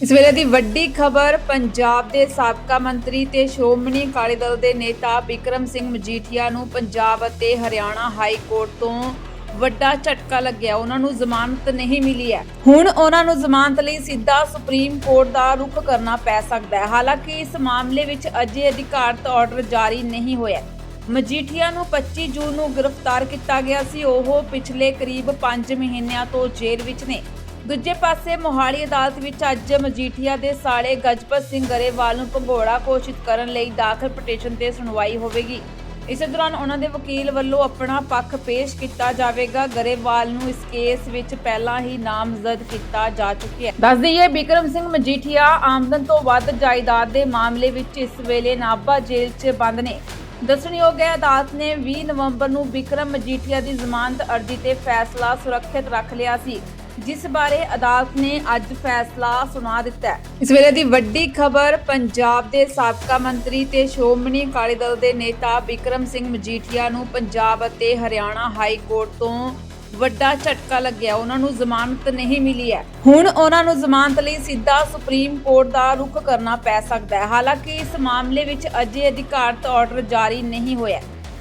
ਇਸ ਵੇਲੇ ਦੀ ਵੱਡੀ ਖਬਰ, ਪੰਜਾਬ ਦੇ ਸਾਬਕਾ ਮੰਤਰੀ ਤੇ ਸ਼੍ਰੋਮਣੀ ਅਕਾਲੀ ਦਲ ਦੇ ਨੇਤਾ ਬਿਕਰਮ ਸਿੰਘ ਮਜੀਠੀਆ ਨੂੰ ਪੰਜਾਬ ਅਤੇ ਹਰਿਆਣਾ ਹਾਈ ਕੋਰਟ ਤੋਂ ਵੱਡਾ ਝਟਕਾ ਲੱਗਿਆ। ਉਹਨਾਂ ਨੂੰ ਜ਼ਮਾਨਤ ਨਹੀਂ ਮਿਲੀ ਹੈ। ਹੁਣ ਉਹਨਾਂ ਨੂੰ ਜ਼ਮਾਨਤ ਲਈ ਸਿੱਧਾ ਸੁਪਰੀਮ ਕੋਰਟ ਦਾ ਰੁਖ ਕਰਨਾ ਪੈ ਸਕਦਾ ਹੈ। ਹਾਲਾਂਕਿ ਇਸ ਮਾਮਲੇ ਵਿੱਚ ਅਜੇ ਅਧਿਕਾਰਤ ਆਰਡਰ ਜਾਰੀ ਨਹੀਂ ਹੋਇਆ। ਮਜੀਠੀਆ ਨੂੰ 25 ਜੂਨ ਨੂੰ ਗ੍ਰਿਫਤਾਰ ਕੀਤਾ ਗਿਆ ਸੀ। ਉਹ ਪਿਛਲੇ ਕਰੀਬ 5 ਮਹੀਨਿਆਂ ਤੋਂ ਜੇਲ੍ਹ ਵਿੱਚ ਨੇ। ਦੂਜੇ ਪਾਸੇ ਮੋਹਾਲੀ ਅਦਾਲਤ ਵਿੱਚ ਅੱਜ ਮਜੀਠੀਆ ਦੇ ਸਾਲੇ ਗਜਪਤ ਸਿੰਘ ਗਰੇਵਾਲ ਨੂੰ ਭੰਗੋੜਾ ਘੋਸ਼ਿਤ ਕਰਨ ਲਈ ਦਾਖਲ ਪਟੀਸ਼ਨ ਤੇ ਸੁਣਵਾਈ ਹੋਵੇਗੀ। ਇਸੇ ਦੌਰਾਨ ਉਹਨਾਂ ਦੇ ਵਕੀਲ ਵੱਲੋਂ ਆਪਣਾ ਪੱਖ ਪੇਸ਼ ਕੀਤਾ ਜਾਵੇਗਾ। ਗਰੇਵਾਲ ਨੂੰ ਇਸ ਕੇਸ ਵਿੱਚ ਪਹਿਲਾਂ ਹੀ ਨਾਮਜ਼ਦ ਕੀਤਾ ਜਾ ਚੁੱਕਿਆ ਹੈ। ਦੱਸ ਦਈਏ, ਬਿਕਰਮ ਸਿੰਘ ਮਜੀਠੀਆ ਆਮਦਨ ਤੋਂ ਵੱਧ ਜਾਇਦਾਦ ਦੇ ਮਾਮਲੇ ਵਿੱਚ ਇਸ ਵੇਲੇ ਨਾਭਾ ਜੇਲ੍ਹ 'ਚ ਬੰਦ ਨੇ। ਦੱਸਣਯੋਗ ਹੈ, ਅਦਾਲਤ ਨੇ 20 ਨਵੰਬਰ ਨੂੰ ਬਿਕਰਮ ਮਜੀਠੀਆ ਦੀ ਜ਼ਮਾਨਤ ਅਰਜ਼ੀ ਤੇ ਫੈਸਲਾ ਸੁਰੱਖਿਅਤ ਰੱਖ ਲਿਆ ਸੀ। ਜਿਸ ਬਾਰੇ ਅਦਾਲਤ ਨੇ ਅੱਜ ਫੈਸਲਾ ਸੁਣਾ ਦਿੱਤਾ ਹੈ। ਇਸ ਵੇਲੇ ਦੀ ਵੱਡੀ ਖਬਰ, ਪੰਜਾਬ ਦੇ ਸਾਬਕਾ ਮੰਤਰੀ ਤੇ ਸ਼੍ਰੋਮਣੀ ਅਕਾਲੀ ਦਲ ਦੇ ਨੇਤਾ ਬਿਕਰਮ ਸਿੰਘ ਮਜੀਠੀਆ ਨੂੰ ਪੰਜਾਬ ਅਤੇ ਹਰਿਆਣਾ ਹਾਈ ਕੋਰਟ ਤੋਂ ਵੱਡਾ ਝਟਕਾ ਲੱਗਿਆ। ਉਹਨਾਂ ਨੂੰ ਜ਼ਮਾਨਤ ਨਹੀਂ ਮਿਲੀ ਹੈ। ਹੁਣ ਉਹਨਾਂ ਨੂੰ ਜ਼ਮਾਨਤ ਲਈ ਸਿੱਧਾ ਸੁਪਰੀਮ ਕੋਰਟ ਦਾ ਰੁਖ ਕਰਨਾ ਪੈ ਸਕਦਾ ਹੈ। ਹਾਲਾਂਕਿ ਇਸ ਮਾਮਲੇ ਵਿੱਚ ਅਜੇ ਅਧਿਕਾਰਤ ਆਰਡਰ ਜਾਰੀ ਨਹੀਂ ਹੋਇਆ।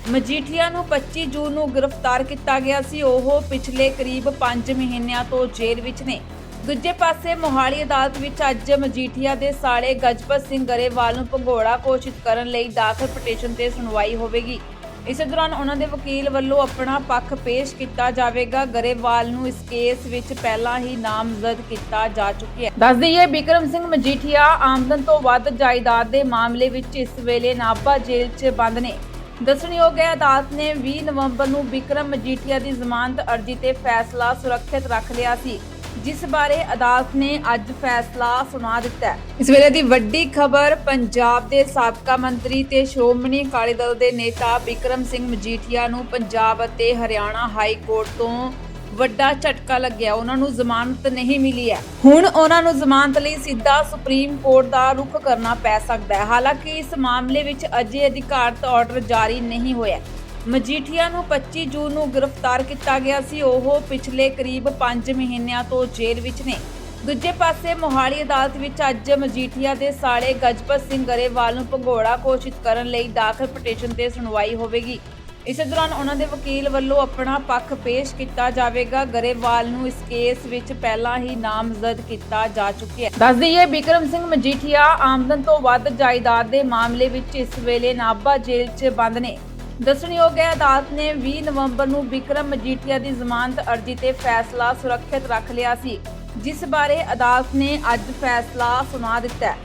ਮਜੀਠੀਆ ਨੂੰ 25 ਜੂਨ ਨੂੰ ਗ੍ਰਿਫਤਾਰ ਕੀਤਾ ਗਿਆ ਸੀ। ਉਹ ਪਿਛਲੇ ਕਰੀਬ 5 ਮਹੀਨਿਆਂ ਤੋਂ ਜੇਲ੍ਹ ਵਿੱਚ ਨੇ। ਦੂਜੇ ਪਾਸੇ ਮੋਹਾਲੀ ਅਦਾਲਤ ਵਿੱਚ ਅੱਜ ਮਜੀਠੀਆ ਦੇ ਸਾਲੇ ਗਜਪਤ ਸਿੰਘ ਗਰੇਵਾਲ ਨੂੰ ਭੰਗੋੜਾ ਘੋਸ਼ਿਤ ਕਰਨ ਲਈ ਦਾਖਲ ਪਟੀਸ਼ਨ ਤੇ ਸੁਣਵਾਈ ਹੋਵੇਗੀ। ਇਸੇ ਦੌਰਾਨ ਉਹਨਾਂ ਦੇ ਵਕੀਲ ਵੱਲੋਂ ਆਪਣਾ ਪੱਖ ਪੇਸ਼ ਕੀਤਾ ਜਾਵੇਗਾ। ਗਰੇਵਾਲ ਨੂੰ ਇਸ ਕੇਸ ਵਿੱਚ ਪਹਿਲਾਂ ਹੀ ਨਾਮਜ਼ਦ ਕੀਤਾ ਜਾ ਚੁੱਕਿਆ ਹੈ। ਦੱਸ ਦਈਏ, ਬਿਕਰਮ ਸਿੰਘ ਮਜੀਠੀਆ ਆਮਦਨ ਤੋਂ ਵੱਧ ਜਾਇਦਾਦ ਦੇ ਮਾਮਲੇ ਵਿੱਚ ਇਸ ਵੇਲੇ ਨਾਭਾ ਜੇਲ੍ਹ 'ਚ ਬੰਦ ਨੇ। ਦੱਸਣਯੋਗ ਹੈ, ਅਦਾਲਤ ਨੇ 20 ਨਵੰਬਰ ਨੂੰ ਬਿਕਰਮ ਮਜੀਠੀਆ ਦੀ ਜ਼ਮਾਨਤ ਅਰਜ਼ੀ ਤੇ ਫੈਸਲਾ ਸੁਰੱਖਿਅਤ ਰੱਖ ਲਿਆ ਸੀ, ਜਿਸ ਬਾਰੇ ਅਦਾਲਤ ਨੇ ਅੱਜ ਫੈਸਲਾ ਸੁਣਾ ਦਿੱਤਾ ਹੈ। ਇਸ ਵੇਲੇ ਦੀ ਵੱਡੀ ਖਬਰ, ਪੰਜਾਬ ਦੇ ਸਾਬਕਾ ਮੰਤਰੀ ਤੇ ਸ਼੍ਰੋਮਣੀ ਅਕਾਲੀ ਦਲ ਦੇ ਨੇਤਾ ਬਿਕਰਮ ਸਿੰਘ ਮਜੀਠੀਆ ਨੂੰ ਪੰਜਾਬ ਅਤੇ ਹਰਿਆਣਾ ਹਾਈ ਕੋਰਟ ਤੋਂ ਵੱਡਾ ਝਟਕਾ ਲੱਗਿਆ। ਉਹਨਾਂ ਨੂੰ ਜ਼ਮਾਨਤ ਨਹੀਂ ਮਿਲੀ ਹੈ। ਹੁਣ ਉਹਨਾਂ ਨੂੰ ਜ਼ਮਾਨਤ ਲਈ ਸਿੱਧਾ ਸੁਪਰੀਮ ਕੋਰਟ ਦਾ ਰੁਖ ਕਰਨਾ ਪੈ ਸਕਦਾ ਹੈ। ਹਾਲਾਂਕਿ ਇਸ ਮਾਮਲੇ ਵਿੱਚ ਅਜੇ ਅਧਿਕਾਰਤ ਆਰਡਰ ਜਾਰੀ ਨਹੀਂ ਹੋਇਆ। ਮਜੀਠੀਆ ਨੂੰ 25 ਜੂਨ ਨੂੰ ਗ੍ਰਿਫਤਾਰ ਕੀਤਾ ਗਿਆ ਸੀ। ਉਹ ਪਿਛਲੇ ਕਰੀਬ 5 ਮਹੀਨਿਆਂ ਤੋਂ ਜੇਲ੍ਹ ਵਿੱਚ ਨੇ। ਦੂਜੇ ਪਾਸੇ ਮੋਹਾਲੀ ਅਦਾਲਤ ਵਿੱਚ ਅੱਜ ਮਜੀਠੀਆ ਦੇ ਸਾਲੇ ਗਜਪਤ ਸਿੰਘ ਗਰੇਵਾਲ ਨੂੰ ਭੰਗੋੜਾ ਘੋਸ਼ਿਤ ਕਰਨ ਲਈ ਦਾਖਲ ਪਟੀਸ਼ਨ ਤੇ ਸੁਣਵਾਈ ਹੋਵੇਗੀ। ਇਸੇ ਦੌਰਾਨ ਉਹਨਾਂ ਦੇ ਵਕੀਲ ਵੱਲੋਂ ਆਪਣਾ ਪੱਖ ਪੇਸ਼ ਕੀਤਾ ਜਾਵੇਗਾ। ਗਰੇਵਾਲ ਨੂੰ ਇਸ ਕੇਸ ਵਿੱਚ ਪਹਿਲਾਂ ਹੀ ਨਾਮਜ਼ਦ ਕੀਤਾ ਜਾ ਚੁੱਕਿਆ ਹੈ। ਦੱਸ ਦਈਏ, ਬਿਕਰਮ ਸਿੰਘ ਮਜੀਠੀਆ ਆਮਦਨ ਤੋਂ ਵੱਧ ਜਾਇਦਾਦ ਦੇ ਮਾਮਲੇ ਵਿੱਚ ਇਸ ਵੇਲੇ ਨਾਭਾ ਜੇਲ੍ਹ 'ਚ ਬੰਦ ਨੇ। ਦੱਸਣਯੋਗ ਹੈ, ਅਦਾਲਤ ਨੇ 20 ਨਵੰਬਰ ਨੂੰ ਬਿਕਰਮ ਮਜੀਠੀਆ ਦੀ ਜ਼ਮਾਨਤ ਅਰਜ਼ੀ ਤੇ ਫੈਸਲਾ ਸੁਰੱਖਿਅਤ ਰੱਖ ਲਿਆ ਸੀ, ਜਿਸ ਬਾਰੇ ਅਦਾਲਤ ਨੇ ਅੱਜ ਫੈਸਲਾ ਸੁਣਾ ਦਿੱਤਾ ਹੈ।